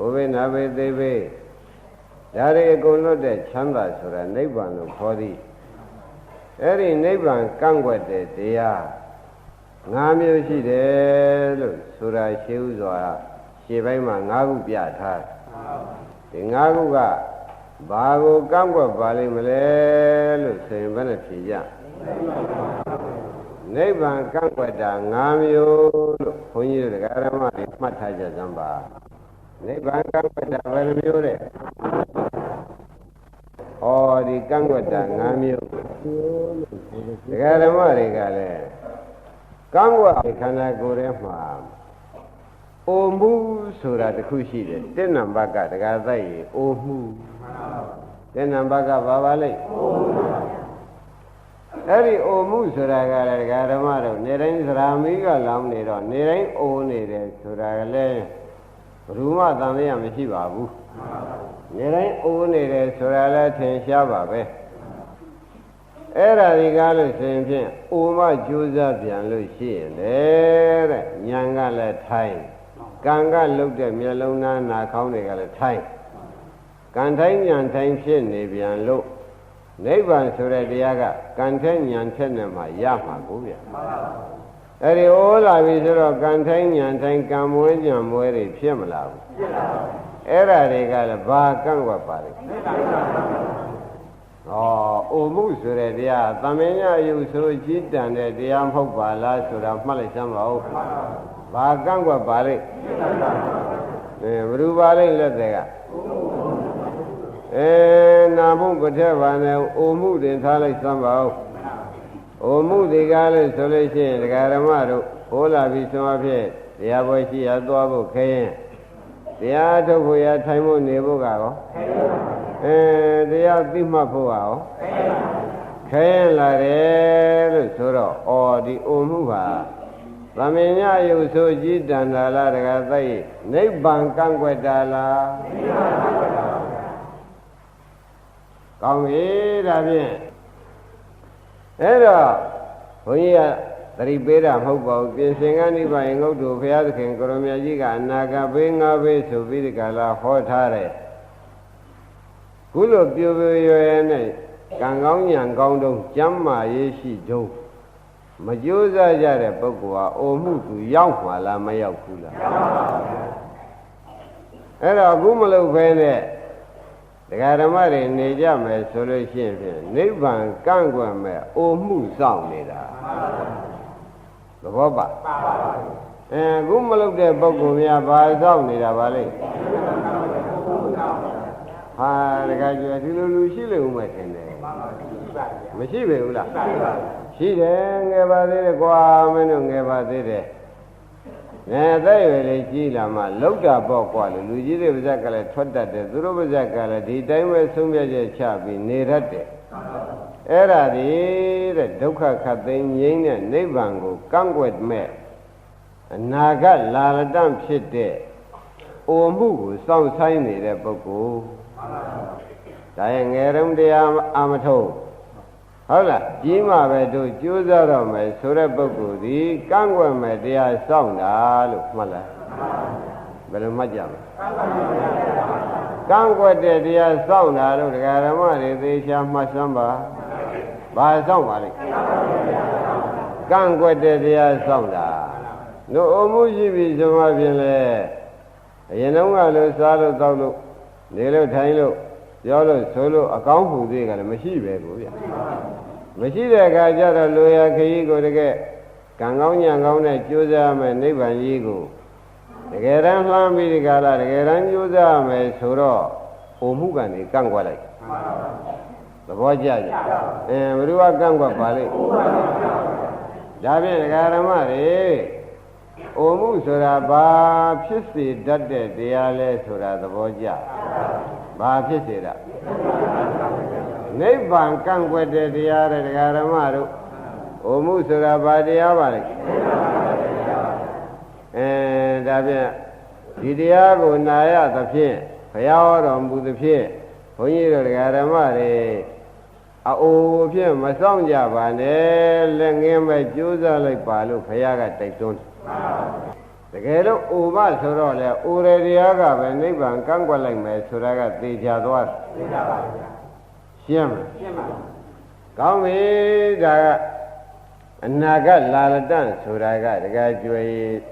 ဥပိနာဘေသိဘေဒါတွေအကုန်လွတ်တဲ့ချမ်းသာဆိုတာနိဗ္ဗာန်လို့ခေါ်သည်အဲ့ဒီနိဗ္ဗာန်ကန့်ွက်တဲ့တရား၅မျိုးရှိတယ်လို့ဆိုတာရှင်းဥစွာရှင်းပိုင်းမှာ၅ခုပြထားဒီ၅ခုကဘာကိုကန့်ွက်ပါလိမ့်မလဲလို့ဆိုရင်ဘယ်နဲ့ဖြေကြနိဗ္ဗာန်ကန့်ွက်တာ၅မျိုးလို့ဘုန်းကြီးတို့ဓမ္မတွေမှတ်ထားကြစမ်းပါ နိဗ္ဗာန်ကန့်ွက်တာဘယ်လိုမျိုးလဲဩဒီကန့်ွက်တာ၅မျိုးဒကာဓမ္မတွေကလည်းကန့်ကွက်ခန္ဓာကိုယ်ထဲမှာအိုမှုဆိုတာတစ်ခုရှိတယ်တစ်နံပါတ်ကဒကာသိရေအိုမှုတစ်နံပါတ်ကဘာပါလိမ့်အဲ့ဒီအိုမှုဆိုတာကလည်းဒကာဓမ္မတို့နေတိုင်းသရာမီးကလောင်းနေတော့နေတိုင်းအိုနေတယ်ဆိုတာကလည်း ဘယ်သူမှသံသယမရှိပါဘူးနေတိုင်းအိုးနေတယ်ဆိုတာလည်းထင်ရှားပါပဲအဲ့ဒါဒီကားလို့ဆိုရင်ဖြင့်အိုမကြိုးစားပြန်လို့ရှိရင်လေတဲ့ညာကလည်းထိုင်ကံကလုတ်တဲ့မျက်လုံးသားနာခေါင်းတွေကလည်းထိုင်ကံထိုင်ညာထိုင်ဖြစ်နေပြန်လို့နိဗ္ဗာန်ဆိုတဲ့တရားကကံထဲညာထက်နဲ့မှရမှာကိုဗျာ အဲ့ဒီအိုးလာပြီဆိုတော့ကံထိုင်ညာထိုင်ကံမွေးကြံမွေးတွေဖြစ်မလားဘူးဖြစ်ပါဘူးအဲ့ဒါတွေကလည်းဘာကန့်ကွက်ပါလဲဩအိုမှုဆိုတဲ့တရားသမင်ညယုဆိုကြီးတန်တဲ့တရားမဟုတ်ပါလားဆိုတာမှတ်လိုက်စမ်းပါဦးဘာကန့်ကွက်ပါလဲအဲဘ누구ပါလဲလက်တွေကအဲနာဖို့ကတဲ့ပါနဲ့အိုမှုတင်ထားလိုက်စမ်းပါဦး အိုမှုဒီကားလို့ဆိုလို့ရှိရင်ဒကာရမတို့ဟိုးလာပြီးဆုံးအဖြစ်တရားပွဲရှိရသွားဖို့ခဲရင်တရားထုတ်ဖို့ရထိုင်ဖို့နေဖို့ကရောအဲတရားသိမှတ်ဖို့ကရောခဲလာတယ်လို့ဆိုတော့အော်ဒီအိုမှုပါသမင်ညယုတ်ဆိုကြည်တန်တာလားတကသိနိဗ္ဗာန်ကန့်ကွက်တာလားနိဗ္ဗာန်ကန့်ကွက်တာပါဗျာကောင်းပြီဒါဖြင့် အဲ့တော့ဘုန်းကြီးကသတိပေးတာမဟုတ်ပါဘူးပြင်စင်ကနိဗ္ဗာန်ငုတ်တို့ဘုရားသခင်ကိုရမကြီးကအနာဂတ်ဘေးငါဘေးဆိုပြီးဒီကလာဟောထားတယ်ခုလိုပြိုပြိုရွယ်ရွယ်နဲ့ကံကောင်းညံကောင်းတုံးကျမ်းမာရေးရှိတုံးမကြိုးစားကြတဲ့ပုဂ္ဂိုလ်ဟာအိုမှုသူရောက်မှာလားမရောက်ဘူးလားရောက်ပါဘူးအဲ့တော့အခုမလုပ်ဖဲနဲ့ တရားဓမ္မတွေနေကြမယ်ဆိုလို့ရှိရင်ဖြင့်နိဗ္ဗာန်ကန့်ကွက်မဲ့အိုမှုစောင့်နေတာသဘောပါအဲအခုမလုပ်တဲ့ပုဂ္ဂိုလ်များဘာစောင့်နေတာပါလဲဟာတခါကျွဒီလိုလူရှိလို့ဦးမယ်ထင်တယ်မရှိပါဘူးလားရှိတယ်ငယ်ပါသေးတယ်ကွာမင်းတို့ငယ်ပါသေးတယ် ငယ်သက်ရွယ်လေးကြီးလာမှလောက်တာပေါ့ကွာလို့လူကြီးတွေပါဇက်ကလည်းထွက်တတ်တယ်သူတို့ပါဇက်ကလည်းဒီတိုင်းပဲဆုံးဖြတ်ချက်ချပြီးနေတတ်တယ်အဲ့ဒါဒီတဲ့ဒုက္ခခတ်သိမ်းငြိမ်းတဲ့နိဗ္ဗာန်ကိုကန့်ကွက်မဲ့အနာဂတ်လာလတံဖြစ်တဲ့အိုမှုကိုစောင့်ဆိုင်နေတဲ့ပုဂ္ဂိုလ်ဒါရဲ့ငယ်တုန်းတရားအာမထုတ် ဟုတ်လားကြီးမှပဲတို့ကြိုးစားတော့မယ်ဆိုတဲ့ပုဂ္ဂိုလ်ဒီကန့်ကွက်မယ်တရားစောင့်တာလို့မှတ်လားဘယ်လိုမှတ်ကြမလဲကန့်ကွက်တဲ့တရားစောင့်တာလို့ဒကာဓမ္မတွေသေချာမှတ်စမ်းပါဘာစောင့်ပါလိမ့်ကန့်ကွက်တဲ့တရားစောင့်တာတို့အမှုရှိပြီဆိုမှဖြင့်လေအရင်တုန်းကလို့စားလို့တောက်လို့နေလို့ထိုင်လို့ ပြောလို့ဆိုလို့အကောင်းမှုသေးကလည်းမရှိပဲကိုဗျမရှိတဲ့အခါကျတော့လူရခရီးကိုတကယ်ကံကောင်းညံကောင်းနဲ့ကြိုးစားမယ်နိဗ္ဗာန်ကြီးကိုတကယ်တမ်းလှမ်းပြီးဒီကလာတကယ်တမ်းကြိုးစားမယ်ဆိုတော့ဟိုမှုကနေကန့်ကွက်လိုက်သဘောကျကြအဲဘယ်သူကကန့်ကွက်ပါလိမ့်ဒါဖြင့်ဒကာရမတွေအိုမှုဆိုတာဘာဖြစ်စေတတ်တဲ့တရားလဲဆိုတာသဘောကျ ဘာဖြစ်စေတာနိဗ္ဗာန်ကန့်ကွက်တဲ့တရားတဲ့ဒကာရမတို့အိုမှုဆိုတာဘာတရားပါလဲအဲဒါဖြင့်ဒီတရားကိုနာရသဖြင့်ဘုရားဟောတော်မူသဖြင့်ဘုန်းကြီးတို့ဒကာရမတွေအိုးဖြင့်မဆောင်ကြပါနဲ့လက်ငင်းပဲကြိုးစားလိုက်ပါလို့ဘုရားကတိုက်တွန်းတယ် တကယ်လို့အိုမဆိုတော့လေအိုရတရားကပဲနိဗ္ဗာန်ကန့်ကွက်လိုက်မယ်ဆိုတာကသိကြသွားတယ်သိကြပါဗျာရှင်းမလားရှင်းပါလားကောင်းပြီဒါကအနာဂတ်လာလတန့်ဆိုတာကတကယ်ကြွယ်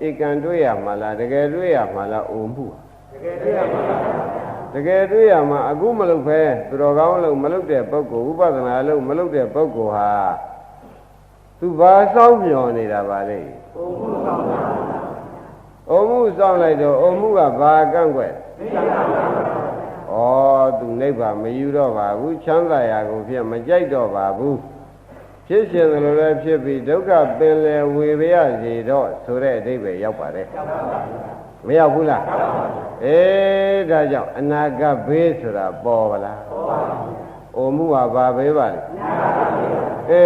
ဧကံတွေ့ရမှာလားတကယ်တွေ့ရမှာလားအိုမှုတကယ်သိရပါလားတကယ်တွေ့ရမှာအခုမလုပ်ဖဲသူတော်ကောင်းလို့မလုပ်တဲ့ပုဂ္ဂိုလ်ဥပဒနာလို့မလုပ်တဲ့ပုဂ္ဂိုလ်ဟာသူဘာစောင့်မျှော်နေတာပါလဲဘုံမှုဆောင်တာ အိုမှုစောင့်လိုက်တော့အိုမှုကဘာကန့်ကွက်သိကြပါလားဩသူနိဗ္ဗာန်မယူတော့ပါဘူးချမ်းသာရာကိုဖြစ်မကြိုက်တော့ပါဘူးဖြစ်ရှင်တယ်လို့လည်းဖြစ်ပြီးဒုက္ခပင်လေဝေပရစီတော့ဆိုတဲ့အဓိပ္ပာယ်ရောက်ပါတယ်ရောက်ပါပါမရောက်ဘူးလားရောက်ပါပါအေးဒါကြောင့်အနာဂတ်ဘေးဆိုတာပေါ်ပါလားဟောပါပါအိုမှုကဘာဘေးပါလဲနာပါပါအဲ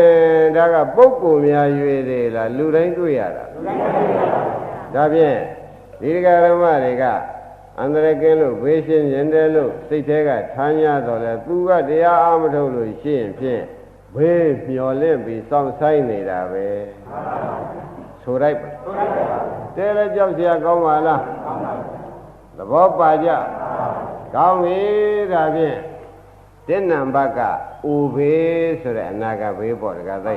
ဒါကပုဂ္ဂိုလ်များရွေသေးလားလူတိုင်းတွေ့ရတာလူတိုင်းသိရပါဒါဖြင့် ဒီဒကာရမတွေကအန္တရာယ်ကင်းလို့ဘေးရှင်းရင်တယ်လို့စိတ်ထဲကထား냐တော့လဲသူကတရားအားမထုတ်လို့ရှိရင်ဖြင့်ဘေးမျော်လင့်ပြီးစောင့်ဆိုင်နေတာပဲဆိုလိုက်ပါ ဟုတ်ကဲ့ပါ တဲလဲကြောက်เสียကောင်းပါလား ကောင်းပါပါ သဘောပါကြကောင်းပြီဒါဖြင့်တင်းနံဘတ်ကဥဘေးဆိုတဲ့အနာဂတ်ဘေးပေါ့တကားသိ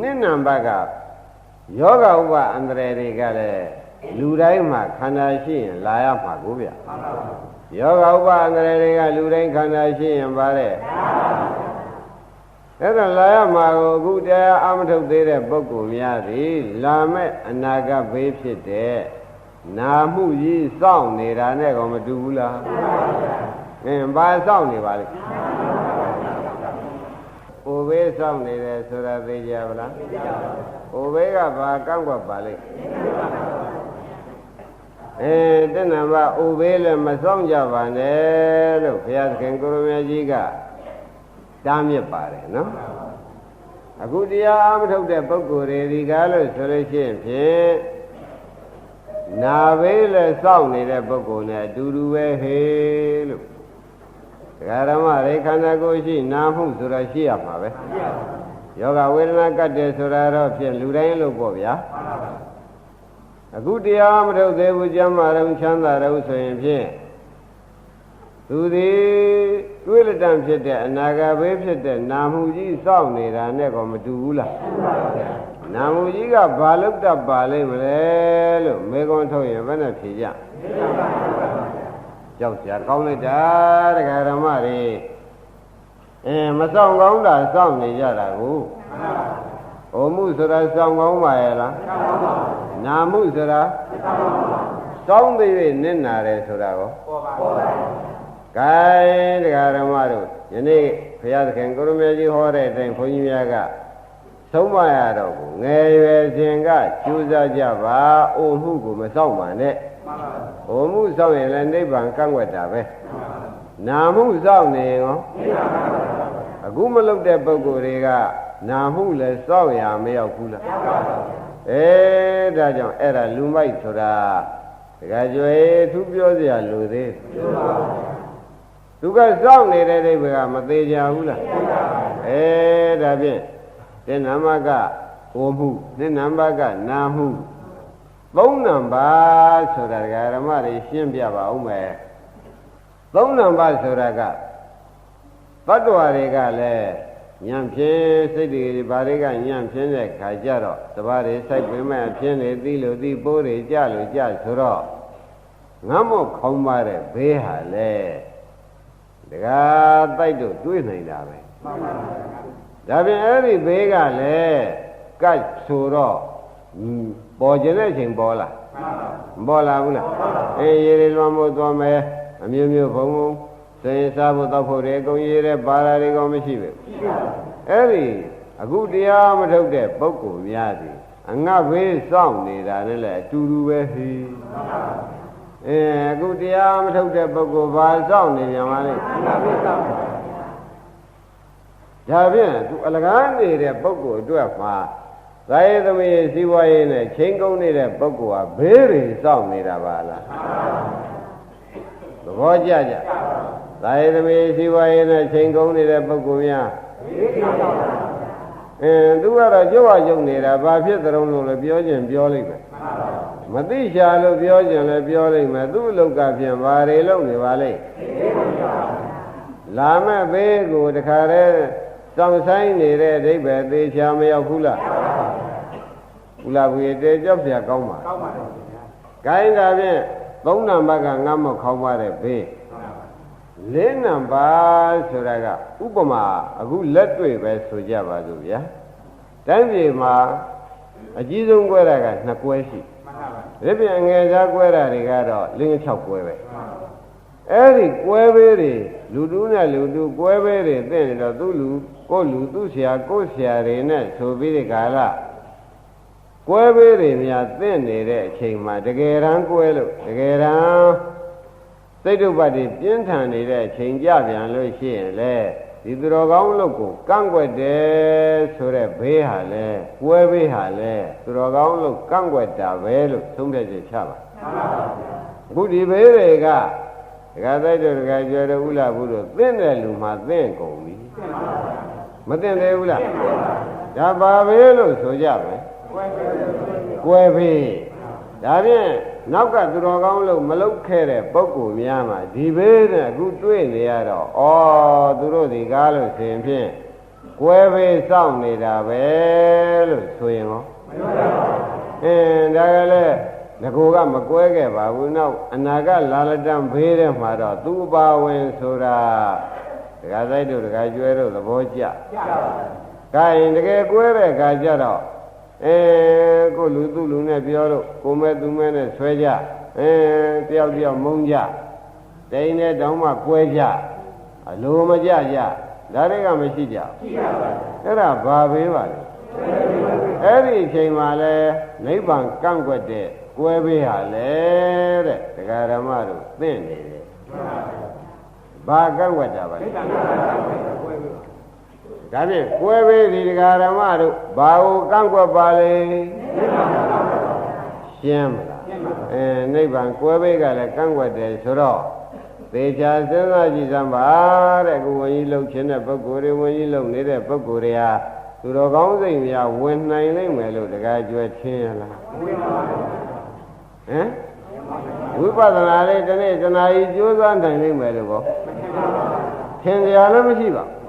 နှစ်နံဘတ်ကယောဂဥပအန္တရာယ်တွေကလည်း လူတိုင်းမှာခန္ဓာရှိရင်လာရမှာကိုဗျမှန်ပါပါယောဂဥပအန္တရာယ်တွေကလူတိုင်းခန္ဓာရှိရင်ပါတဲ့အဲ့ဒါလာရမှာကိုအခုတရားအမထုတ်သေးတဲ့ပုဂ္ဂိုလ်များသည်လာမဲ့အနာဂတ်ဘေးဖြစ်တဲ့နာမှုကြီးစောင့်နေတာနဲ့ကောမတူဘူးလားအင်းဘာစောင့်နေပါလဲ။အိုဘေးစောင့်နေတယ်ဆိုတာသိကြပါလား။အိုဘေးကဘာကန့်ကွက်ပါလိမ့်။ အဲတဏ္ဍာဘအိုဘေးလည်းမစောင့်ကြပါနဲ့လို့ဘုရားသခင်ကိုရမကြီးကတားမြစ်ပါတယ်နော်။အခုတရားအားမထုတ်တဲ့ပုဂ္ဂိုလ်တွေဒီကားလို့ဆိုလို့ရှိရင်ဖြင့်နာဘေးလည်းစောင့်နေတဲ့ပုဂ္ဂိုလ်နဲ့အတူတူပဲဟေးလို့ဒကာရမရေခန္ဓာကိုယ်ရှိနာမှုဆိုတာရှိရမှာပဲယောဂဝေဒနာကတ်တယ်ဆိုတာတော့ဖြင့်လူတိုင်းလို့ပေါ့ဗျာ အခုတရားမထုတ်သေးဘူးကျမ်းမာတော့ချမ်းသာတော့ဆိုရင်ဖြင့်သူသည်တွေးလက်တန့်ဖြစ်တဲ့အနာဂတ်ဘေးဖြစ်တဲ့နာမှုကြီးစောင့်နေတာနဲ့ကောမတူဘူးလားနာမူကြီးကဘာလို့တတ်ပါလိမ့်မလဲလို့မေခွန်းထုတ်ရင်ဘယ်နဲ့ဖြေကြကြောက်ကြကောင်းလိုက်တာတရားဓမ္မတွေအဲမဆောင်ကောင်းတာစောင့်နေကြတာကို ဟိုမှုဆိုတာစောင့်ကောင်းပါရဲ့လားနာမှုဆိုတာစောင့်သေး၍နစ်နာတယ်ဆိုတာကိုပေါ်ပါပေါ်ပါကဲတရားဓမ္မတို့ယနေ့ဘုရားသခင်ကိုရမေကြီးဟောတဲ့အတိုင်းဘုန်းကြီးများကသုံးပါရတော့ကိုငယ်ရွယ်စဉ်ကကြိုးစားကြပါအိုမှုကိုမစောင့်ပါနဲ့မှန်ပါပါအိုမှုစောင့်ရင်လည်းနိဗ္ဗာန်ကန့်ွက်တာပဲနာမှုစောင့်နေရောသိပါပါပါ အခုမလုပ်တဲ့ပုံကိုယ်တွေကနာမှုလဲစောင့်ရမရောက်ဘူးလားရောက်ပါဘူးအဲဒါကြောင့်အဲ့ဒါလူမိုက်ဆိုတာတခါကျွေသူပြောစရာလူသေးပြောပါဘူးသူကစောင့်နေတဲ့အိဗေကမသေးကြဘူးလားအဲဒါဖြင့်တင်နမကဟိုမှုနိနံပါကနာမှုသုံးနံပါဆိုတာဓမ္မတွေရှင်းပြပါဦးမယ်သုံးနံပါဆိုတာက တတ္တဝါတွေကလည်းညံဖြင်းစိတ်တွေဘာတွေကညံဖြင်းတဲ့ခါကြတော့တပါးတွေစိုက်ပင်မဲ့ဖြင်းနေသီးလို့သီးပိုးတွေကြလို့ကြဆိုတော့ငမ်းမို့ခေါင်းပါတဲ့ဘေးဟာလေဒကာတိုက်တို့တွေးနိုင်တာပဲမှန်ပါပါဒါပြင်အဲ့ဒီဘေးကလည်းကတ်ဆိုတော့ဟွန်းပေါ်ကျင်တဲ့အချိန်ပေါ်လာမှန်ပါမပေါ်လာဘူးလားအေးရေတွေလွှမ်းမို့သွားမယ်အမျိုးမျိုးဘုံဘုံ စင်စားဖို့တောက်ဖို့တွေအကုန်ရေးတဲ့ပါလာတွေကောမရှိဘူးရှိပါပါအဲ့ဒီအခုတရားမထုတ်တဲ့ပုဂ္ဂိုလ်များသည်အငတ်ဘေးစောင့်နေတာနဲ့လည်းအတူတူပဲဟိအဲအခုတရားမထုတ်တဲ့ပုဂ္ဂိုလ်ဘာစောင့်နေပြန်ပါလိမ့်မှန်ပါပါဒါဖြင့်သူအလကားနေတဲ့ပုဂ္ဂိုလ်အတွက်မှာသာယသမီးစီးပွားရေးနဲ့ချိန်ကုန်နေတဲ့ပုဂ္ဂိုလ်ဟာဘေးတွေစောင့်နေတာပါလားသဘောကျကြ သာယသမီးစီဝါရေးနဲ့ချိန်ကုန်နေတဲ့ပုဂ္ဂိုလ်များအင်းသူကတော့ကြွားကြုံနေတာဘာဖြစ်သလုံးလို့လဲပြောခြင်းပြောလိုက်မယ်မသိချာလို့ပြောခြင်းလည်းပြောလိုက်မယ်သူ့အလောက်ကပြန်ဘာတွေလုပ်နေပါလဲလာမဲ့ဘေးကိုတခါတည်းတောင်ဆိုင်နေတဲ့အိဗယ်သေးချာမရောက်ဘူးလားဘူးလားဘူးရတဲ့ကြောက်ပြကောင်းပါကောင်းပါတယ်ခင်ဗျာ gain ဒါဖြင့်သုံးနံပါတ်ကငတ်မောက်ခေါင်းပါတဲ့ဘေး လေးနံပါတ်ဆိုတာကဥပမာအခုလက်တွေ့ပဲဆိုကြပါစို့ဗျာတိုင်းပြည်မှာအကြီးဆုံးကွဲတာကနှစ်ကွဲရှိမှန်ပါပါဒီပြန်ငယ်သားကွဲတာတွေကတော့လင်း6ကွဲပဲအဲ့ဒီကွဲဘေးတွေလူတူးနဲ့လူတူးကွဲဘေးတွေသိနေတော့သူ့လူကိုယ့်လူသူ့ဆရာကိုယ့်ဆရာတွေနဲ့ဆိုပြီးဒီကာလကွဲဘေးတွေများသိနေတဲ့အချိန်မှာတကယ်တမ်းကွဲလို့တကယ်တမ်း စိတ်တုပ္ပတ်တွေပြင်းထန်နေတဲ့အချိန်ကြပြန်လို့ရှိရင်လေဒီသူတော်ကောင်းလို့ကိုကန့်ွက်တယ်ဆိုတဲ့ဘေးဟာလေကွဲဘေးဟာလေသူတော်ကောင်းလို့ကန့်ွက်တာပဲလို့သုံးတဲ့ချက်ချပါမှန်ပါပါအခုဒီဘေးတွေကဒကာတိုက်တော်ဒကာကျော်တို့ဥလာဘူးတို့သင့်တဲ့လူမှသင့်ကုန်ပြီသင်ပါပါမသင့်သေးဘူးလားဒါပါဘေးလို့ဆိုကြမယ်ဝဲဝဲကွယ်ဘေးဒါဖြင့် နောက်ကသူတော်ကောင်းလို့မလုတ်ခဲ့တဲ့ပုဂ္ဂိုလ်များမှာဒီဘေးနဲ့အခုတွေ့နေရတော့ဩသူတို့ဒီကားလို့ဆိုရင်ဖြင့်ကွယ်ဘေးစောင့်နေတာပဲလို့ဆိုရင်ရောမလို့ရပါဘူးအင်းဒါကလည်းငကိုကမကွဲခဲ့ပါဘူးနောက်အနာကလာလတံဘေးတဲ့မှာတော့သူ့ပါဝင်ဆိုတာဒကာဆိုင်တို့ဒကာကျွဲတို့သဘောကျကြပါပါ။ဒါရင်တကယ်ကွဲတဲ့အခါကျတော့ အဲကိုလူသူလူနဲ့ပြောလို့ကိုမဲသူမဲနဲ့ဆွဲကြအဲတယောက်တယောက်မုန်းကြတိန်နဲ့တောင်းမှကွဲကြအလိုမကြကြဒါတွေကမရှိကြဘူးကြည့်ပါပါအဲ့ဒါဘာဘေးပါလဲအဲ့ဒီအချိန်မှာလဲနိဗ္ဗာန်ကန့်ကွက်တဲ့ကွဲဘေးဟာလေတဲ့တရားဓမ္မတို့သိနေတယ်ဘာကန့်ကွက်တာပါလဲ ဒိဋ္ဌာန်ကဝဲဝဲဒါဖြင့်ကွဲဘေးဒီတရားဓမ္မတို့ဘာကိုကန့်ကွက်ပါလဲရှင်းမလားကျင့်ပါပါအဲနိဗ္ဗာန်ကွဲဘေးကလည်းကန့်ကွက်တယ်ဆိုတော့သေချာစဉ်းစားကြည့်စမ်းပါတဲ့အခုဝင်းကြီးလှုပ်ခြင်းတဲ့ပုဂ္ဂိုလ်တွေဝင်းကြီးလှုပ်နေတဲ့ပုဂ္ဂိုလ်တွေဟာသူတော်ကောင်းစိတ်များဝင်နိုင်လိမ့်မယ်လို့တကားကြွယ်ထင်းရလားဝဲပါပါဟမ်ဝိပဿနာလေးတစ်နေ့တနာကြီးကြိုးစားနိုင်လိမ့်မယ်လို့ကောထင်ကြရလည်းမရှိပါဘူး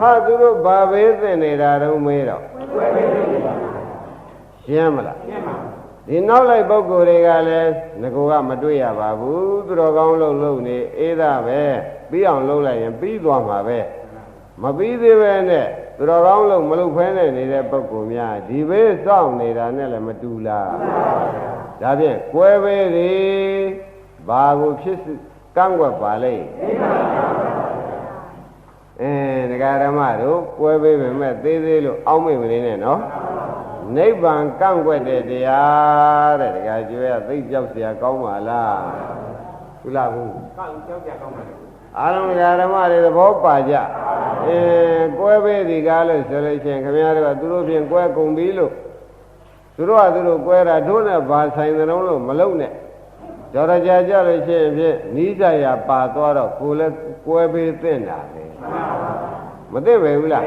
ဟာသူတို့ဘာဘေးသင်နေတာတော့မေးတော့ဝဲဝဲကျင့်ပါရှင်းမလားကျင့်ပါဒီနောက်လိုက်ပုဂ္ဂိုလ်တွေကလည်းငကိုကမတွေ့ရပါဘူးသူတော်ကောင်းလို့လို့နေအေးသားပဲပြီးအောင်လုပ်လိုက်ရင်ပြီးသွားမှာပဲမပြီးသေးပဲနဲ့သူတော်ကောင်းလို့မလုပ်ဖဲနဲ့နေတဲ့ပုဂ္ဂိုလ်များဒီဘေးစောင့်နေတာနဲ့လည်းမတူလားဒါဖြင့်ကွဲဘေးတွေဘာကိုဖြစ်စကန့်ွက်ပါလိမ့်အဲဒ ကာဓမ္မတို့ကွဲဘေးပဲမဲ့သေးသေးလို့အောင်းမိတ်မနေနဲ့နော် နိဗ္ဗာန်ကန့်ကွက်တဲ့တရားတဲ့တခါကျွဲကသိကြောက်เสียကောင်းပါလားဘူးလားဘူး ကောက်ကြောက်ကြကောင်းပါလေ အာရုံဓမ္မတွေသဘောပါကြအင်းကွဲပဲဒီကားလို့ဆိုလို့ရှိရင်ခင်ဗျားတို့ကသူတို့ဖြင့်ကွဲကုန်ပြီလို့သူတို့ကသူတို့ကွဲတာတို့နဲ့ဘာဆိုင်တဲ့လုံးလို့မလုံနဲ့ကြော်ရကြကြလို့ရှိရင်ဖြင့်နီးစရာပါသွားတော့ကိုယ်လည်းကွဲပေးသင့်တာလေ မသိပဲဘူးလား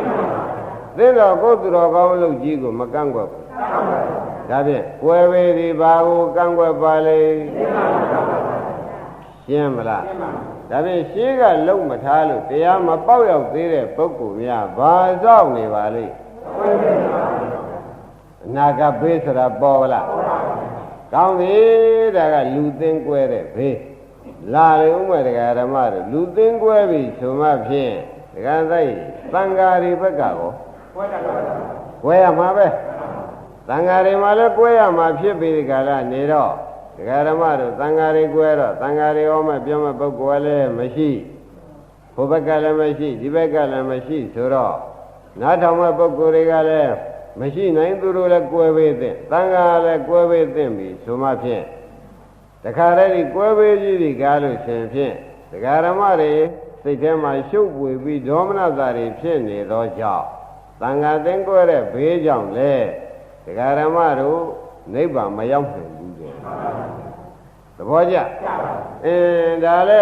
သိတော့ကိုယ်သူတော်ကောင်းလို့ကြီးကိုမကန့်ကွက်ဘူးဒါဖြင့်ကွယ်ပေဒီဘာကိုကန့်ကွက်ပါလေရှင်းမလားကျင့်ပါဒါဖြင့်ရှင်းကလုံမထားလို့တရားမပေါက်ရောက်သေးတဲ့ပုဂ္ဂိုလ်များဘာစောင့်နေပါလိမ့်ဝဲဝဲပါအနာကဘေးဆိုတာပေါ်ပါလားကောင်းပြီဒါကလူသင်ကွဲတဲ့ဘေးလာလေဥမဲ့တရားဓမ္မတို့လူသင်ကွဲပြီဆိုမှဖြင့် ဒကာဆိုင်သံဃာတွေဘက်ကကောဝဲတာပါကွဲရမှာပဲသံဃာတွေမှာလည်းကွဲရမှာဖြစ်ပြီးဒီကလာနေတော့ဒကာဓမ္မတို့သံဃာတွေကွဲတော့သံဃာတွေဟောမဲ့ပြောမဲ့ပုဂ္ဂိုလ်လည်းမရှိဟိုဘက်ကလည်းမရှိဒီဘက်ကလည်းမရှိဆိုတော့နားထောင်မဲ့ပုဂ္ဂိုလ်တွေကလည်းမရှိနိုင်သူတို့လည်းကွဲပေးတဲ့သံဃာလည်းကွဲပေးတဲ့ပြီဆိုမှဖြင့်တခါတည်းဒီကွဲပေးကြီးဒီကားလို့ရှင်ဖြင့်ဒကာဓမ္မတွေ စိတ်ထဲမှာရှုပ်ပွေပြီးဒေါမနတာတွေဖြစ်နေသောကြောင့်သံဃာသင်္ကွဲတဲ့ဘေးကြောင့်လေဒကာရမတို့နိဗ္ဗာန်မရောက်နိုင်ဘူးတဲ့သဘောကျကြပါအင်းဒါလဲ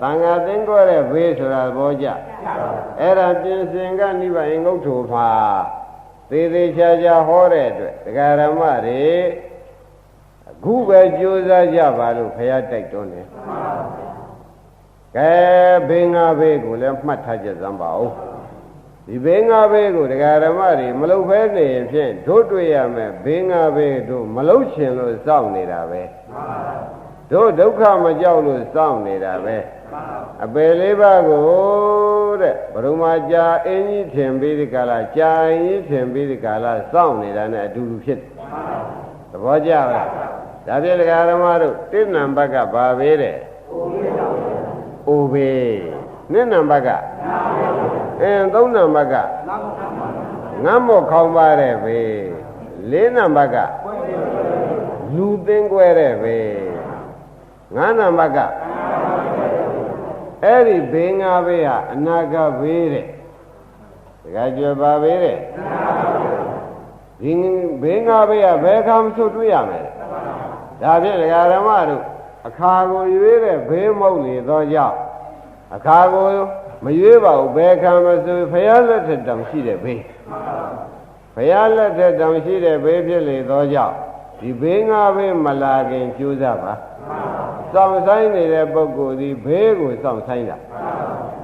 သံဃာသင်္ကွဲတဲ့ဘေးဆိုတာသဘောကျကြပါအဲ့ဒါပြင်စင်ကနိဗ္ဗာန်အင်္ဂုတ္ထုမှာသေသေးချာချာဟောတဲ့အတွက်ဒကာရမတွေခုပဲကြိုးစားကြပါလို့ဘုရားတိုက်တွန်းတယ် ကဲဘေးငါဘေးကိုလည်းမှတ်ထားကြစမ်းပါဦးဒီဘေးငါဘေးကိုတရားဓမ္မတွေမလုပ်ဖဲနေရင်ဖြင့်တို့တွေ့ရမယ်ဘေးငါဘေးတို့မလုပ်ချင်လို့စောင့်နေတာပဲတို့ဒုက္ခမကြောက်လို့စောင့်နေတာပဲအပယ်လေးပါးကိုတဲ့ဘုရုမာကြာအင်းကြီးထင်ပြီးဒီကလာကြာအင်းကြီးထင်ပြီးဒီကလာစောင့်နေတာနဲ့အတူတူဖြစ်တယ်သဘောကျလားဒါဖြင့်တရားဓမ္မတို့တိဏ္ဏဘက်ကဘာပဲတဲ့ အိုဘေးနိဏ္ဏဘက်ကအင်းသုံးနံဘက်ကငမ်းမော့ခေါင်းပါတဲ့ဘေးလေးနံဘက်ကလူသိင်းကွဲတဲ့ဘေးငါးနံဘက်ကအဲ့ဒီဘေးငါဘေးဟာအနာဂတ်ဘေးတဲ့တခါကျွယ်ပါဘေးတဲ့ဒီဘေးငါဘေးကဘယ်ခါမှဆွတွေ့ရမယ်ဒါဖြင့်ဒကာဓမ္မတို့ အခါကိုရွေးတဲ့ဘေးမုတ်နေသောကြောင့်အခါကိုမရွေးပါဘူးဘယ်ခံမဆိုဖရာလက်ထက်တောင်ရှိတဲ့ဘေးဖရာလက်ထက်တောင်ရှိတဲ့ဘေးဖြစ်လေသောကြောင့်ဒီဘေးငါဘေးမလာခင်ကြိုးစားပါစောင့်ဆိုင်နေတဲ့ပုဂ္ဂိုလ်ဒီဘေးကိုစောင့်ဆိုင်တာ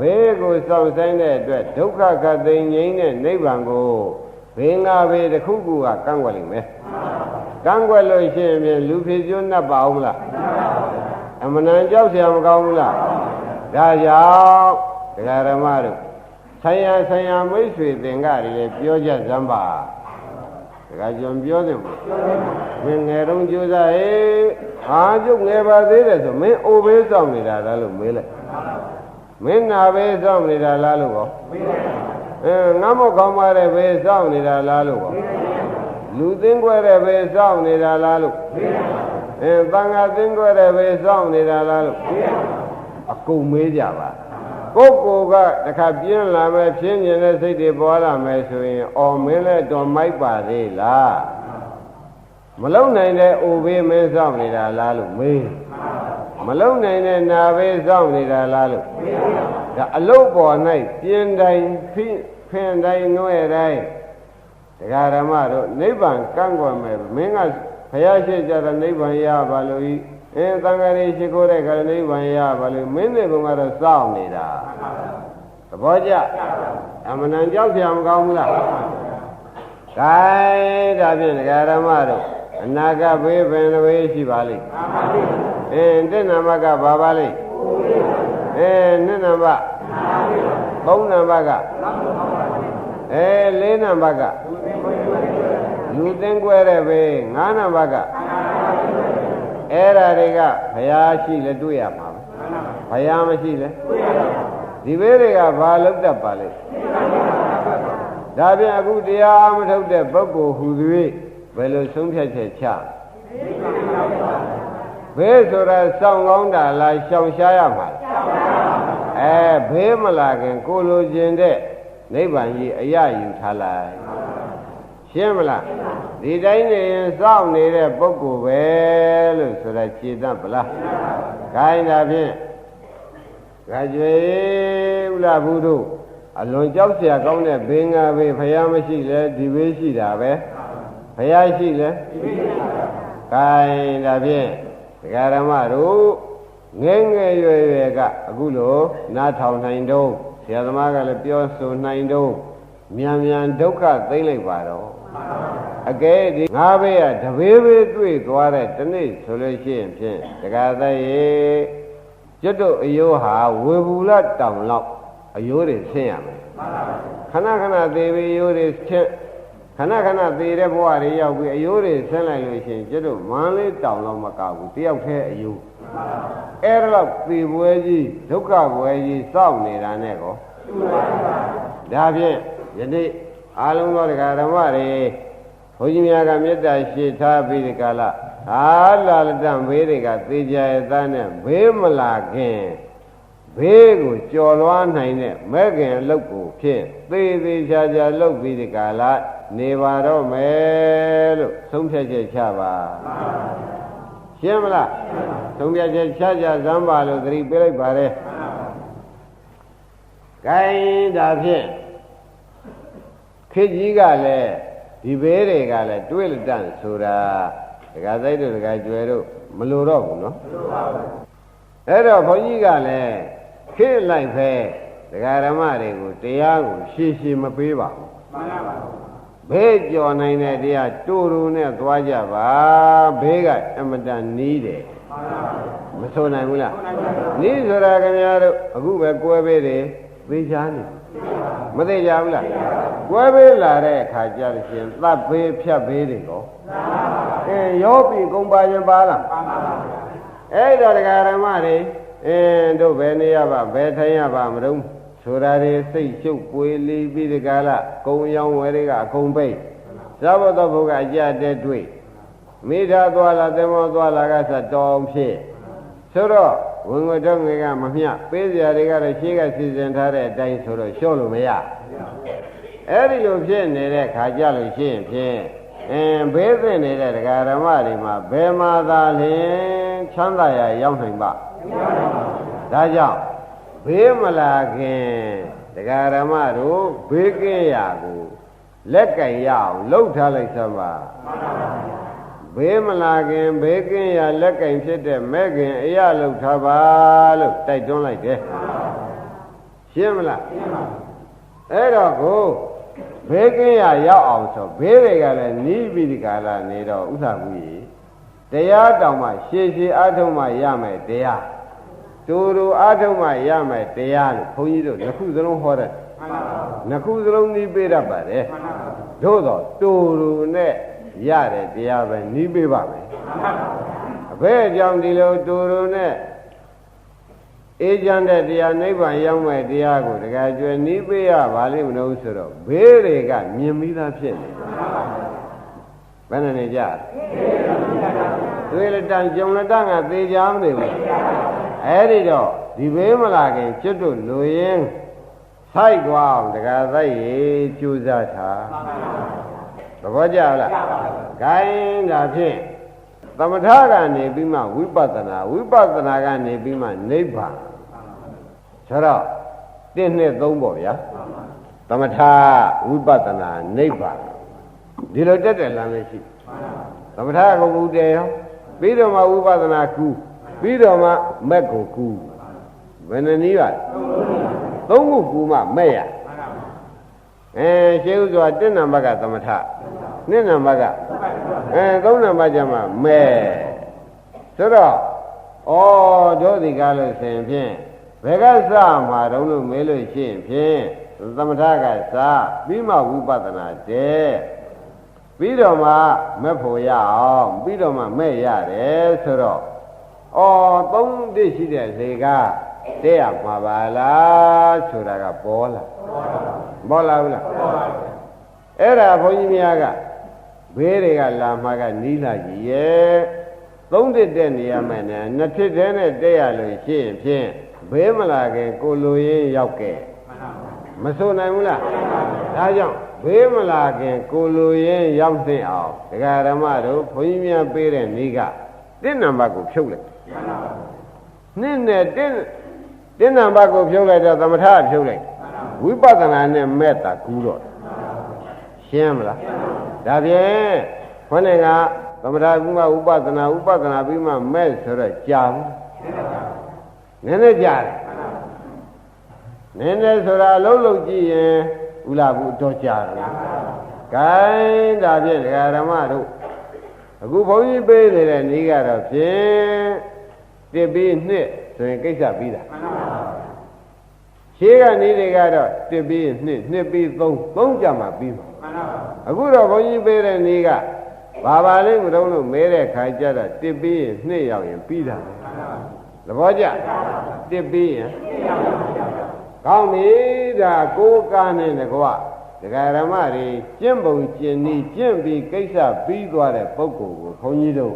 ဘေးကိုစောင့်ဆိုင်တဲ့အတွက်ဒုက္ခခတ်သိငြိမ်းတဲ့နိဗ္ဗာန်ကိုဘေးငါဘေးတစ်ခုခုကကန့်ကွက်လိမ့်မယ်ကန့်ကွက်လို့ရှိရင်လူဖြစ်ကျွန်း납ပါအောင်မလား အမှန်တန်ကြောက်เสียမကောင်းဘူးလားဒါကြောင့်ဒကာရမတို့ဆိုင်ရဆိုင်ရမိတ်ဆွေသင်္ကတွေလည်းပြောကြစမ်းပါဒကာကျွန်ပြောတယ်မင်းငယ်တုန်းကြိုးစားဟေးဟာကျုပ်ငယ်ပါသေးတယ်ဆိုမင်းအိုဘေးစောင့်နေတာလားလို့မေးလိုက်မင်းနာဘေးစောင့်နေတာလားလို့ကောအဲငါမောက်ကောင်းပါတဲ့ဘေးစောင့်နေတာလားလို့ကောလူသိင်းခွဲတဲ့ဘေးစောင့်နေတာလားလို့ အဲတန်ဃာသိင်းခွဲတဲ့ဘေးစောင့်နေတာလားလို့အကုန်မေးကြပါကိုယ်ကိုယ်ကတခါပြင်းလာမယ်ဖြင်းကျင်တဲ့စိတ်တွေပေါ်လာမယ်ဆိုရင်အော်မင်းလည်းတော်မိုက်ပါသေးလားမလုံနိုင်တဲ့အိုဘေးမင်းစောင့်နေတာလားလို့မေးမလုံနိုင်တဲ့နာဘေးစောင့်နေတာလားလို့ဒါအလုတ်ပေါ်၌ပြင်းတိုင်းဖိဖင်တိုင်းနှွဲတိုင်းတရားဓမ္မတို့နိဗ္ဗာန်ကန့်ကွက်မယ်မင်းက ဘုရားရှိကြတဲ့နိဗ္ဗာန်ရပါလို့ဤအဲသံဃာတွေရှိခိုးတဲ့ခရနိဗ္ဗာန်ရပါလို့မင်းတွေကတော့စောင့်နေတာသဘောကျအမှန်တန်ကြောက်ကြမကောင်းဘူးလား gain ဒါဖြင့်ဒကာရမတို့အနာဂတ်ဘေးပင်တစ်ဘေးရှိပါလိမ့်အင်းတဏ္ဍမကဘာပါလိမ့်အဲနှစ်နံပါတ်သုံးနံပါတ်ကအဲလေးနံပါတ်က လူသိင်းကွဲတဲ့ဘေးငါးနံပါတ်ကအဲ့ဓာတွေကဘုရားရှိလဲတွေ့ရမှာပဲဘုရားမရှိလဲဒီဘေးတွေကဘာလုပ်တတ်ပါလဲဒါပြန်အခုတရားမထုတ်တဲ့ပုဂ္ဂိုလ်ဟူသည်ဘယ်လိုဆုံးဖြတ်ချက်ချဘေးဆိုတာစောင့်ကောင်းတာလားရှောင်ရှားရမှာအဲဘေးမလာခင်ကိုလိုချင်တဲ့နိဗ္ဗာန်ကြီးအရယူထားလိုက် ရှင်းမလားဒီတိုင်းနေရင်စောင့်နေတဲ့ပုဂ္ဂိုလ်ပဲလို့ဆိုတာခြေတတ်ပလားခိုင်းတာဖြင့်ကကြွေဥလာဘူးတို့အလွန်ကြောက်စရာကောင်းတဲ့ဘင်္ဂါဘေးဖယားမရှိလဲဒီဘေးရှိတာပဲဖယားရှိလဲဒီဘေးရှိတာခိုင်းတာဖြင့်ဒကာရမတို့ငယ်ငယ်ရွယ်ရွယ်ကအခုလိုနားထောင်နိုင်တော့ဆရာသမားကလည်းပြောဆိုနိုင်တော့မြန်မြန်ဒုက္ခသိမ့်လိုက်ပါတော့ အကဲဒီငါးဘေးကတဘေးဘေးတွေ့သွားတဲ့တနေ့ဆိုလို့ရှိရင်ဖြင့်တက္ကသရေကျွတ်တို့အယိုးဟာဝေဘူးလတောင်လောက်အယိုးတွေဆင်းရမယ်ခဏခဏသေပြီးအယိုးတွေဆင်းခဏခဏသေတဲ့ဘဝတွေရောက်ပြီးအယိုးတွေဆင်းလိုက်လို့ရှိရင်ကျွတ်တို့မန်းလေးတောင်လောက်မကဘူးတယောက်တည်းအယိုးအဲ့ဒါတော့သေပွဲကြီးဒုက္ခပွဲကြီးစောင့်နေတာနဲ့ကောဒါဖြင့်ယနေ့ အာလုံးသောတရားဓမ္မတွေဘုန်းကြီးများကမေတ္တာရှိထားပြီးဒီကလာဟာလာလတံဘေးတွေကသေကြရဲ့သားနဲ့ဘေးမလာခင်ဘေးကိုကြော်လွားနိုင်တဲ့မဲ့ခင်အလုတ်ကိုဖြင့်သေသေးချာချာလုတ်ပြီးဒီကလာနေပါတော့မယ်လို့သုံးဖြတ်ချက်ချပါရှင်းမလားသုံးဖြတ်ချက်ချကြဇမ်းပါလို့သတိပေးလိုက်ပါတယ်ဂိုင်းဒါဖြင့် ခေကြီးကလည်းဒီဘေးတွေကလည်းတွေးလက်တန့်ဆိုတာဒကာသိတို့ဒကာကျွယ်တို့မလိုတော့ဘူးနော်အဲ့တော့ဘုန်းကြီးကလည်းခေတ်လိုက်ပဲဒကာဓမ္မတွေကိုတရားကိုရှည်ရှည်မပေးပါဘူးမှန်ပါပါဘေးကြော်နိုင်တဲ့တရားတူတူနဲ့သွားကြပါဘေးကအမတန်နီးတယ်မှန်ပါပါမဆိုနိုင်ဘူးလားမှန်ပါပါနီးဆိုတာခင်ဗျားတို့အခုပဲကွဲပေးတယ်သိချာနေ မသိကြဘူးလားကွဲပေးလာတဲ့အခါကျလို့ရှိရင်သတ်ဘေးဖြတ်ဘေးတွေကောအဲရောပြီကုန်ပါရင်ပါလားမှန်ပါပါအဲ့တော့တရားဓမ္မတွေအင်းတို့ဘယ်နေရပါဘယ်ထိုင်ရပါမလို့ဆိုတာတွေစိတ်ရှုပ်ပွေလီပြီးဒီကလာကုံရောင်းဝယ်တွေကအကုန်ပိတ်သဘောတော်ဘုရားအကြတဲ့တွေ့မိသားသွားလာသမောသွားလာကစတောင်းဖြစ်ဆိုတော့ ဝင်ငွေတော့ငွေကမမျှပေးစရာတွေကတော့ရှေးကစီစဉ်ထားတဲ့အတိုင်းဆိုတော့လျှော့လို့မရအဲ့ဒီလိုဖြစ်နေတဲ့ခါကြလို့ရှိရင်ဖြင့်အင်းဘေးသင့်နေတဲ့ဒကာဓမ္မတွေမှာဘယ်မှာသာလင်ချမ်းသာရာရောက်နိုင်ပါဒါကြောင့်ဘေးမလာခင်ဒကာဓမ္မတို့ဘေးကင်းရာကိုလက်ကင်ရအောင်လှုပ်ထားလိုက်စမ်းပါ ဘေးမလာခင်ဘေးကင်းရာလက်ကင်ဖြစ်တဲ့မဲ့ခင်အရာလှုပ်ထားပါလို့တိုက်တွန်းလိုက်တယ်ရှင်းမလားအဲ့တော့ကိုဘေးကင်းရရောက်အောင်ဆိုဘေးတွေကလည်းနီးပြီးဒီကာလနေတော့ဥစ္စာဘူးကြီးတရားတောင်မှရှေးရှေးအားထုတ်မှရမယ်တရားတူတူအားထုတ်မှရမယ်တရားလို့ဘုန်းကြီးတို့နှစ်ခုစလုံးဟောတယ်မှန်ပါပါနှစ်ခုစလုံးနီးပေးတတ်ပါတယ်မှန်ပါပါသို့တော့တူတူနဲ့ ရတဲ့တရားပဲနီးပေးပါမယ်မှန်ပါပါအဘဲအကြောင်းဒီလိုတူတူနဲ့အေးချမ်းတဲ့တရားနိဗ္ဗာန်ရောက်မဲ့တရားကိုတကယ်ကျွယ်နီးပေးရပါလိမ့်မလို့ဆိုတော့ဘေးတွေကမြင်ပြီးသားဖြစ်နေဘယ်နဲ့နေကြသွေးလက်တန်ကြုံလက်တန်ကသေချာမနေဘူးအဲ့ဒီတော့ဒီဘေးမလာခင်ကျွတ်တို့လူရင်စိုက်သွားအောင်တကယ်စိုက်ရေကြိုးစားထားသ ဘောကျလားဂိုင်းဒါဖြင့်သမထကနေပြီးမှဝိပဿနာဝိပဿနာကနေပြီးမှနိဗ္ဗာန်ဆိုတော့1နှစ်3ပေါ့ဗျာသမထဝိပဿနာနိဗ္ဗာန်ဒီလိုတက်တယ်လမ်းလေးရှိသမထကိုဘုတယ်ရောပြီးတော့မှဝိပဿနာကူပြီးတော့မှမက်ကိုကူဘယ်နှနည်းပါလဲသုံးခုကူမှမဲ့ရ အဲရှင်းဥစွာ1နံပါတ်ကသမထ2နံပါတ်ကအဲသုံးနံပါတ်ကျမှမဲဆိုတော့ဩတို့ဒီကားလို့ဆိုရင်ဖြင့်ဘယ်ကစမှာတုံးလို့မေးလို့ရှိရင်ဖြင့်သမထကစပြီးမှဝိပဿနာတဲ့ပြီးတော့မှမက်ဖို့ရအောင်ပြီးတော့မှမဲ့ရတယ်ဆိုတော့ဩသုံးတိရှိတဲ့လေကား တဲ့ရမှာပါလားဆိုတာကပေါ်လာပေါ်လာဘူးလားအဲ့ဒါဘုန်းကြီးများကဘေးတွေကလာမှကနီးလာကြီးရဲ့သုံးတစ်တဲ့နေရာမှနဲ့နှစ်ဖြစ်တဲ့နဲ့တက်ရလို့ရှိရင်ဖြင့်ဘေးမလာခင်ကိုလိုရင်းရောက်ခဲ့မဆိုနိုင်ဘူးလားဒါကြောင့်ဘေးမလာခင်ကိုလိုရင်းရောက်သိအောင်ဒကာရမတို့ဘုန်းကြီးများပေးတဲ့နေ့ကတစ်နံပါတ်ကိုဖြုတ်လိုက်နှစ်နဲ့တစ် တစ်နံပါတ်ကိုဖြုတ်လိုက်တော့သမထဖြုတ်လိုက်ဝိပဿနာနဲ့မဲ့တာကူးတော့ရှင်းမလားဒါဖြင့်ခေါင်းကသမထကုမဥပဒနာဥပဒနာပြီးမှမဲ့ဆိုတော့ကြာဘူးနည်းနည်းကြာတယ်နည်းနည်းဆိုတာအလုံးလုံးကြည့်ရင်ဥလာဘူးတော့ကြာတယ်ဂိုင်းဒါဖြင့်ဒကာဓမ္မတို့အခုဘုန်းကြီးပေးနေတဲ့နေ့ကတော့ဖြင့်တစ်ပြီးနှစ် ဆိုရင်ကိစ္စပြီးတာရှေးကနေတွေကတော့တစ်ပြီးနှစ်နှစ်ပြီးသုံးသုံးကြမှာပြီးမှာမှန်ပါပါအခုတော့ဘုန်းကြီးပေးတဲ့နေ့ကဘာပါလိမ့်မတော့လို့မဲတဲ့ခါကျတော့တစ်ပြီးရင်နှစ်ရောက်ရင်ပြီးတာပဲသဘောကျတစ်ပြီးရင်ကောင်းပြီဒါကိုးကားနဲ့တကွဒကာရမတွေကျင့်ပုံကျင့်နည်းကျင့်ပြီးကိစ္စပြီးသွားတဲ့ပုဂ္ဂိုလ်ကိုဘုန်းကြီးတို့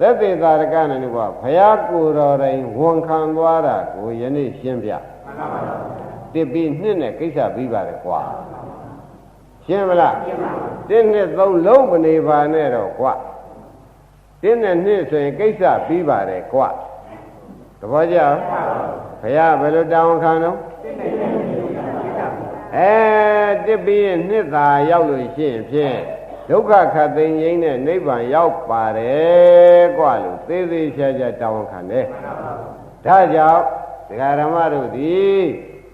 သက်သေသာရကနဲ့ကွာဘုရားကိုယ်တော်တိုင်ဝန်ခံသွားတာကိုယနေ့ရှင်းပြမှန်ပါပါတစ်ပြီးနှစ်နဲ့ကိစ္စပြီးပါတယ်ကွာရှင်းမလားတစ်နှစ်သုံးလုံးမနေပါနဲ့တော့ကွာတစ်နဲ့နှစ်ဆိုရင်ကိစ္စပြီးပါတယ်ကွာသဘောကျလားဘုရားဘယ်လိုတောင်းခံတော့အဲတစ်ပြီးရင်နှစ်သာရောက်လို့ရှိရင်ဖြင့် ဒုက္ခခတ်သိမ်းရင်းနဲ့နိဗ္ဗာန်ရောက်ပါတယ်กว่าလို့သေးသေးချာချာတောင်းခံတယ်ဒါကြောင့်ဒကာဓမ္မတို့သည်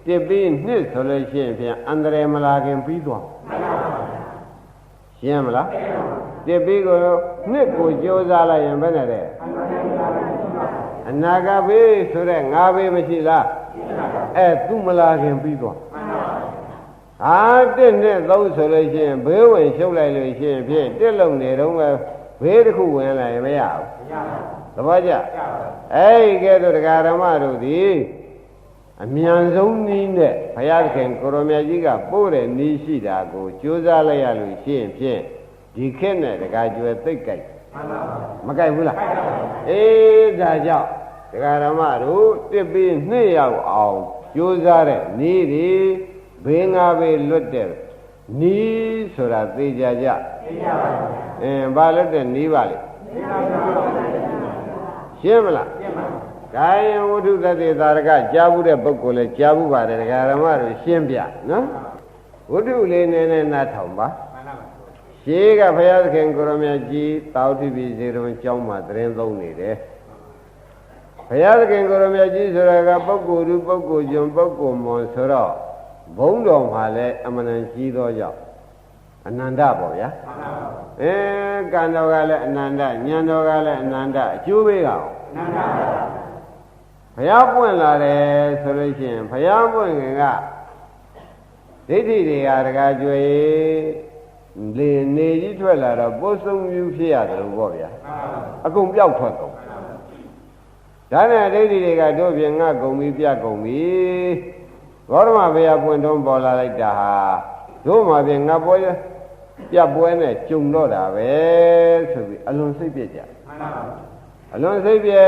တစ်ပြီးနှစ်ဆိုလို့ရှိရင်ဖြင့်အန္တရာယ်မလာခင်ပြီးသွားရှင်းမလားတစ်ပြီးကိုနှစ်ကိုကြိုးစားလိုက်ရင်ဘယ်နဲ့တဲ့အနာဂတ်ဘေးဆိုတဲ့ငါဘေးမရှိလားအဲသူမလာခင်ပြီးသွား ဟာတစ်နဲ့သုံးဆိုလို့ရှိရင်ဘေးဝင်ရှုပ်လိုက်လို့ရှိရင်ဖြင့်တစ်လုံနေတော့ဘေးတစ်ခုဝင်လာရင်မရဘူးသဘောကျအဲ့ဒီကဲတော့တရားဓမ္မတို့သည်အမြန်ဆုံးနည်းနဲ့ဘုရားသခင်ကိုရောမြတ်ကြီးကပို့တဲ့နည်းရှိတာကိုကြိုးစားလိုက်ရလို့ရှိရင်ဖြင့်ဒီခေတ်နဲ့တရားကျွယ်သိပ်ကြိုက်မကြိုက်ဘူးလားအေးဒါကြောင့်တရားဓမ္မတို့တစ်ပြီးနှစ်ရောက်အောင်ကြိုးစားတဲ့နည်းဒီ ဘေးငါဘေးလွတ်တဲ့နီးဆိုတာသိကြကြသိကြပါဘူးအင်းဘာလွတ်တဲ့နီးပါလေရှင်းမလားရှင်းပါကာယဝုဒ္ဓတတိသာရကကြားဘူးတဲ့ပုဂ္ဂိုလ်လဲကြားဘူးပါတယ်ဒကာရမတို့ရှင်းပြနော်ဝုဒ္ဓလေးနည်းနည်းနားထောင်ပါရှေးကဘုရားသခင်ကိုရမကြီးတောတိပိစေတုံကျောင်းမှာတရင်သုံးနေတယ်ဘုရားသခင်ကိုရမကြီးဆိုတာကပုဂ္ဂိုလ်သူပုဂ္ဂိုလ်ကျွန်ပုဂ္ဂိုလ်မွန်ဆိုတော့ ဘုံတော်မှာလည်းအမှန်တန်ကြီးသောကြောင့်အနန္တပေါ့ဗျာအဲကံတော်ကလည်းအနန္တဉာဏ်တော်ကလည်းအနန္တအကျိုးပေးကောင်အနန္တဘုရားပွင့်လာတယ်ဆိုလို့ရှိရင်ဘုရားပွင့်ခင်ကဒိဋ္ဌိတွေကတကားကြွေလေနေကြီးထွက်လာတော့ပုစုံမြူဖြစ်ရတယ်လို့ပေါ့ဗျာအကုန်ပြောက်ထွက်ကုန်ဒါနဲ့ဒိဋ္ဌိတွေကတို့ပြင်ငါကုန်ပြီပြကုန်ပြီ ဘောရမဘုရားပွင့်တုံးပေါ်လာလိုက်တာဟာတို့မှာပြင်ငါပွဲပြပွဲနဲ့ကြုံတော့တာပဲဆိုပြီးအလွန်စိတ်ပြည့်ကြအလွန်စိတ်ပြည့်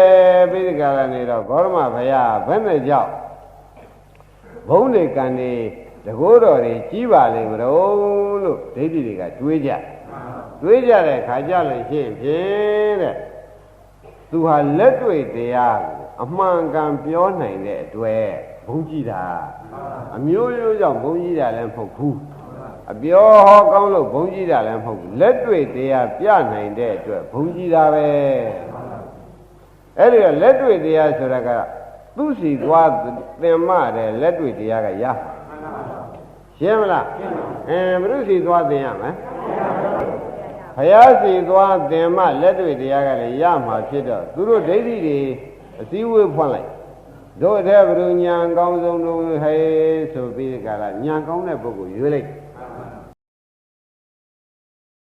ပြီးဒီကရနေတော့ဘောရမဘုရားဘယ်နဲ့ကြောက်ဘုံတွေကံနေတကိုးတော်တွေကြီးပါလိမ့်မလို့လို့ဒိဋ္ဌိတွေကတွေးကြတွေးကြတဲ့ခါကြလို့ရှိရင်ဖြင့်တဲ့သူဟာလက်တွေ့တရားကိုအမှန်ကန်ပြောနိုင်တဲ့အတွက် ဘုံကြည့်တာအမျိုးမျိုးကြောင့်ဘုံကြည့်တာလည်းမဟုတ်ဘူးအပြောဟောကောင်းလို့ဘုံကြည့်တာလည်းမဟုတ်ဘူးလက်တွေ့တရားပြနိုင်တဲ့အတွက်ဘုံကြည့်တာပဲအဲ့ဒီလက်တွေ့တရားဆိုတာကသူ့စီသွားသင်မတဲ့လက်တွေ့တရားကရရှင်းမလားအဲဘုရုစီသွားသင်ရမယ်ဘုရားစီသွားသင်မလက်တွေ့တရားကလည်းရမှာဖြစ်တော့သူတို့ဒိဋ္ဌိတွေအစည်းအဝေးဖွင့်လိုက် တို့တဲ့ဘုရုညာကောင်းဆုံးတို့ဟဲ့ဆိုပြီးကြလားညာကောင်းတဲ့ပုဂ္ဂိုလ်ရွေးလိုက်